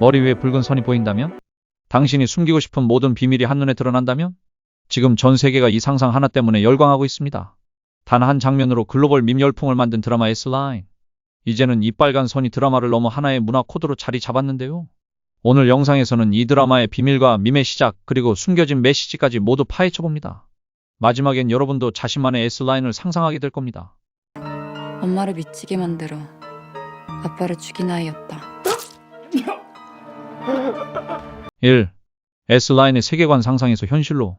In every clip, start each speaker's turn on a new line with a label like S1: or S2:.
S1: 머리 위에 붉은 선이 보인다면? 당신이 숨기고 싶은 모든 비밀이 한눈에 드러난다면? 지금 전 세계가 이 상상 하나 때문에 열광하고 있습니다. 단 한 장면으로 글로벌 밈 열풍을 만든 드라마 S라인. 이제는 이 빨간 선이 드라마를 넘어 하나의 문화 코드로 자리 잡았는데요. 오늘 영상에서는 이 드라마의 비밀과 밈의 시작 그리고 숨겨진 메시지까지 모두 파헤쳐 봅니다. 마지막엔 여러분도 자신만의 S라인을 상상하게 될 겁니다.
S2: 엄마를 미치게 만들어 아빠를 죽인 아이였다.
S1: 1. S라인의 세계관 상상에서 현실로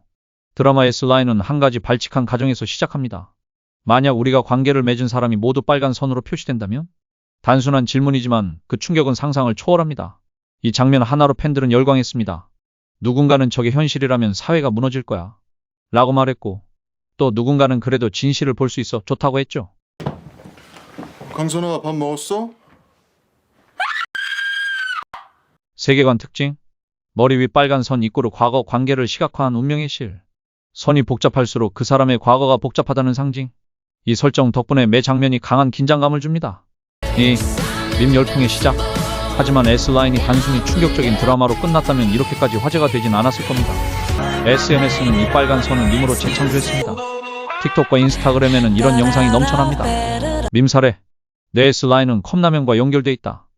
S1: 드라마 S라인은 한 가지 발칙한 가정에서 시작합니다. 만약 우리가 관계를 맺은 사람이 모두 빨간 선으로 표시된다면? 단순한 질문이지만 그 충격은 상상을 초월합니다. 이 장면 하나로 팬들은 열광했습니다. 누군가는 저게 현실이라면 사회가 무너질 거야. 라고 말했고, 또 누군가는 그래도 진실을 볼 수 있어 좋다고 했죠.
S3: 강선아 밥 먹었어?
S1: 세계관 특징. 머리 위 빨간 선 입구로 과거 관계를 시각화한 운명의 실. 선이 복잡할수록 그 사람의 과거가 복잡하다는 상징. 이 설정 덕분에 매 장면이 강한 긴장감을 줍니다. 이밈 열풍의 시작. 하지만 S라인이 단순히 충격적인 드라마로 끝났다면 이렇게까지 화제가 되진 않았을 겁니다. SNS는 이 빨간 선을 밈으로 재창조했습니다. 틱톡과 인스타그램에는 이런 영상이 넘쳐납니다. 밈 사례. 내 S라인은 컵라면과 연결돼 있다.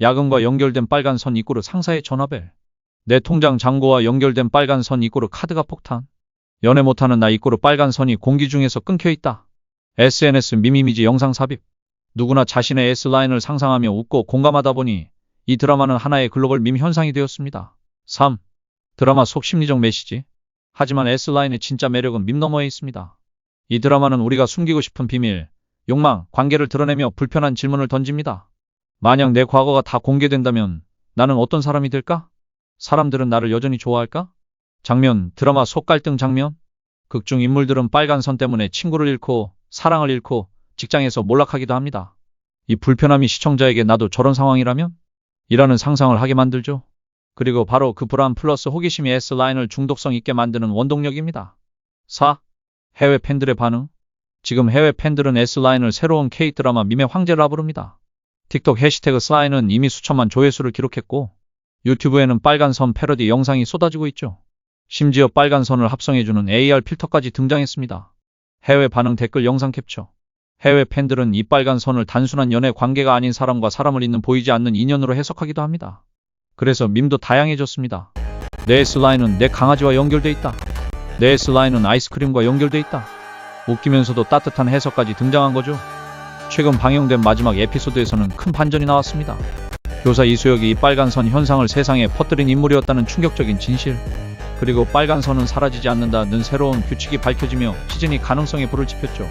S1: 야근과 연결된 빨간 선 입구로 상사의 전화벨. 내 통장 잔고와 연결된 빨간 선 입구로 카드가 폭탄. 연애 못하는 나 입구로 빨간 선이 공기 중에서 끊겨 있다. SNS 밈이미지 영상 삽입. 누구나 자신의 S라인을 상상하며 웃고 공감하다 보니 이 드라마는 하나의 글로벌 밈 현상이 되었습니다. 3. 드라마 속 심리적 메시지. 하지만 S라인의 진짜 매력은 밈 너머에 있습니다. 이 드라마는 우리가 숨기고 싶은 비밀, 욕망, 관계를 드러내며 불편한 질문을 던집니다. 만약 내 과거가 다 공개된다면 나는 어떤 사람이 될까? 사람들은 나를 여전히 좋아할까? 장면, 드라마 속 갈등 장면? 극중 인물들은 빨간 선 때문에 친구를 잃고 사랑을 잃고 직장에서 몰락하기도 합니다. 이 불편함이 시청자에게 나도 저런 상황이라면? 이라는 상상을 하게 만들죠. 그리고 바로 그 불안 플러스 호기심이 S라인을 중독성 있게 만드는 원동력입니다. 4. 해외 팬들의 반응? 지금 해외 팬들은 S라인을 새로운 K-드라마 밈의 황제라 부릅니다. 틱톡 해시태그 슬라인은 이미 수천만 조회수를 기록했고 유튜브에는 빨간 선 패러디 영상이 쏟아지고 있죠. 심지어 빨간 선을 합성해주는 AR 필터까지 등장했습니다. 해외 반응 댓글 영상 캡처. 해외 팬들은 이 빨간 선을 단순한 연애 관계가 아닌 사람과 사람을 잇는 보이지 않는 인연으로 해석하기도 합니다. 그래서 밈도 다양해졌습니다. 내 슬라인은 내 강아지와 연결돼 있다. 내 슬라인은 아이스크림과 연결돼 있다. 웃기면서도 따뜻한 해석까지 등장한 거죠. 최근 방영된 마지막 에피소드에서는 큰 반전이 나왔습니다. 교사 이수혁이 이 빨간 선 현상을 세상에 퍼뜨린 인물이었다는 충격적인 진실. 그리고 빨간 선은 사라지지 않는다는 새로운 규칙이 밝혀지며 시즌이 가능성에 불을 지폈죠.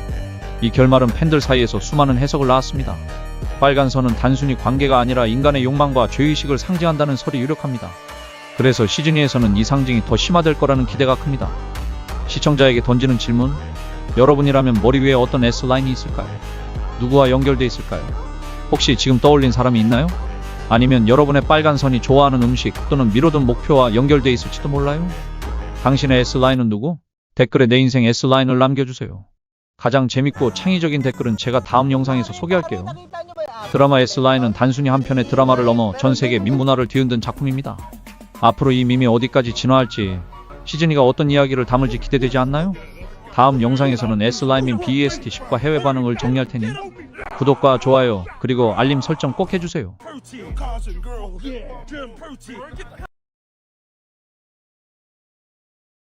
S1: 이 결말은 팬들 사이에서 수많은 해석을 낳았습니다. 빨간 선은 단순히 관계가 아니라 인간의 욕망과 죄의식을 상징한다는 설이 유력합니다. 그래서 시즌2에서는 이 상징이 더 심화될 거라는 기대가 큽니다. 시청자에게 던지는 질문, 여러분이라면 머리 위에 어떤 S라인이 있을까요? 누구와 연결돼 있을까요? 혹시 지금 떠올린 사람이 있나요? 아니면 여러분의 빨간 선이 좋아하는 음식 또는 미뤄둔 목표와 연결돼 있을지도 몰라요? 당신의 S라인은 누구? 댓글에 내 인생 S라인을 남겨주세요. 가장 재밌고 창의적인 댓글은 제가 다음 영상에서 소개할게요. 드라마 S라인은 단순히 한 편의 드라마를 넘어 전 세계 민문화를 뒤흔든 작품입니다. 앞으로 이 밈이 어디까지 진화할지 시즌이가 어떤 이야기를 담을지 기대되지 않나요? 다음 영상에서는 S라인민 BEST10과 해외 반응을 정리할 테니 구독과 좋아요 그리고 알림 설정 꼭 해주세요.